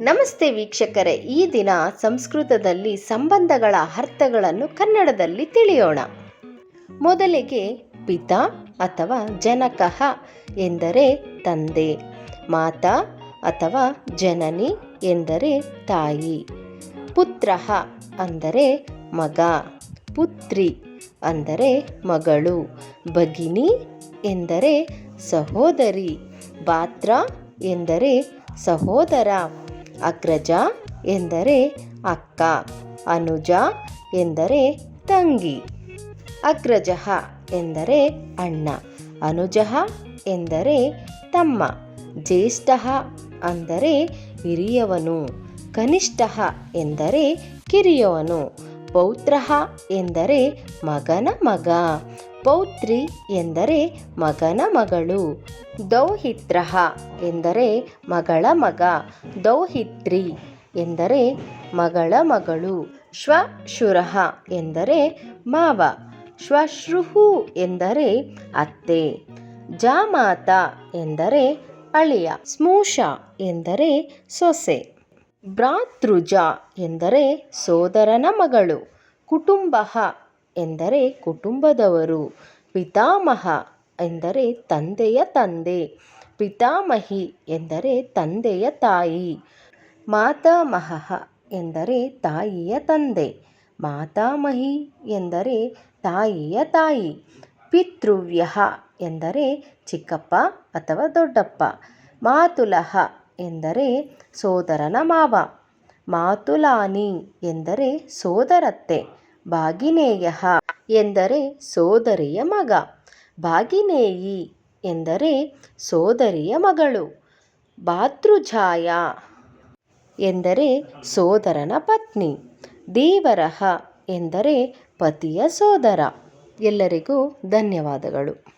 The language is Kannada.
ನಮಸ್ತೆ ವೀಕ್ಷಕರೇ, ಈ ದಿನ ಸಂಸ್ಕೃತದಲ್ಲಿ ಸಂಬಂಧಗಳ ಅರ್ಥಗಳನ್ನು ಕನ್ನಡದಲ್ಲಿ ತಿಳಿಯೋಣ. ಮೊದಲಿಗೆ ಪಿತಾ ಅಥವಾ ಜನಕಃ ಎಂದರೆ ತಂದೆ, ಮಾತಾ ಅಥವಾ ಜನನಿ ಎಂದರೆ ತಾಯಿ, ಪುತ್ರ ಅಂದರೆ ಮಗ, ಪುತ್ರಿ ಅಂದರೆ ಮಗಳು, ಭಗಿನಿ ಎಂದರೆ ಸಹೋದರಿ, ಭಾತ್ರ ಎಂದರೆ ಸಹೋದರ, ಅಗ್ರಜ ಎಂದರೆ ಅಕ್ಕ, ಅನುಜ ಎಂದರೆ ತಂಗಿ ಅಗ್ರಜ ಎಂದರೆ ಅಣ್ಣ ಅನುಜ ಎಂದರೆ ತಮ್ಮ ಜ್ಯೇಷ್ಠ ಅಂದರೆ ಹಿರಿಯವನು ಕನಿಷ್ಠ ಎಂದರೆ ಕಿರಿಯವನು ಪೌತ್ರ ಎಂದರೆ ಮಗನ ಮಗ. ಪೌತ್ರಿ ಎಂದರೆ ಮಗನ ಮಗಳು. ದೌಹಿತ್ರ ಎಂದರೆ ಮಗಳ ಮಗ. ದೌಹಿತ್ರಿ ಎಂದರೆ ಮಗಳ ಮಗಳು. ಶ್ವಶುರ ಎಂದರೆ ಮಾವ. ಶ್ವಶ್ರುಹು ಎಂದರೆ ಅತ್ತೆ. ಜಾಮಾತ ಎಂದರೆ ಅಳಿಯ. ಸ್ಮೂಷ ಎಂದರೆ ಸೊಸೆ. ಭ್ರಾತೃಜ ಎಂದರೆ ಸೋದರನ ಮಗಳು, ಕುಟುಂಬ ಎಂದರೆ ಕುಟುಂಬದವರು, ಪಿತಾಮಹ ಎಂದರೆ ತಂದೆಯ ತಂದೆ, ಪಿತಾಮಹಿ ಎಂದರೆ ತಂದೆಯ ತಾಯಿ, ಮಾತಾಮಹ ಎಂದರೆ ತಾಯಿಯ ತಂದೆ, ಮಾತಾಮಹಿ ಎಂದರೆ ತಾಯಿಯ ತಾಯಿ ಪಿತೃವ್ಯ ಎಂದರೆ ಚಿಕ್ಕಪ್ಪ ಅಥವಾ ದೊಡ್ಡಪ್ಪ ಮಾತುಲಃ ಎಂದರೆ ಸೋದರನ ಮಾವ. ಮಾತುಲಾನಿ ಎಂದರೆ ಸೋದರತ್ತೆ. ಭಾಗಿನೇಯ ಎಂದರೆ ಸೋದರಿಯ ಮಗ. ಭಾಗಿನೇಯಿ ಎಂದರೆ ಸೋದರಿಯ ಮಗಳು. ಭಾತೃಜಾಯ ಎಂದರೆ ಸೋದರನ ಪತ್ನಿ. ದೇವರಹ ಎಂದರೆ ಪತಿಯ ಸೋದರ. ಎಲ್ಲರಿಗೂ ಧನ್ಯವಾದಗಳು.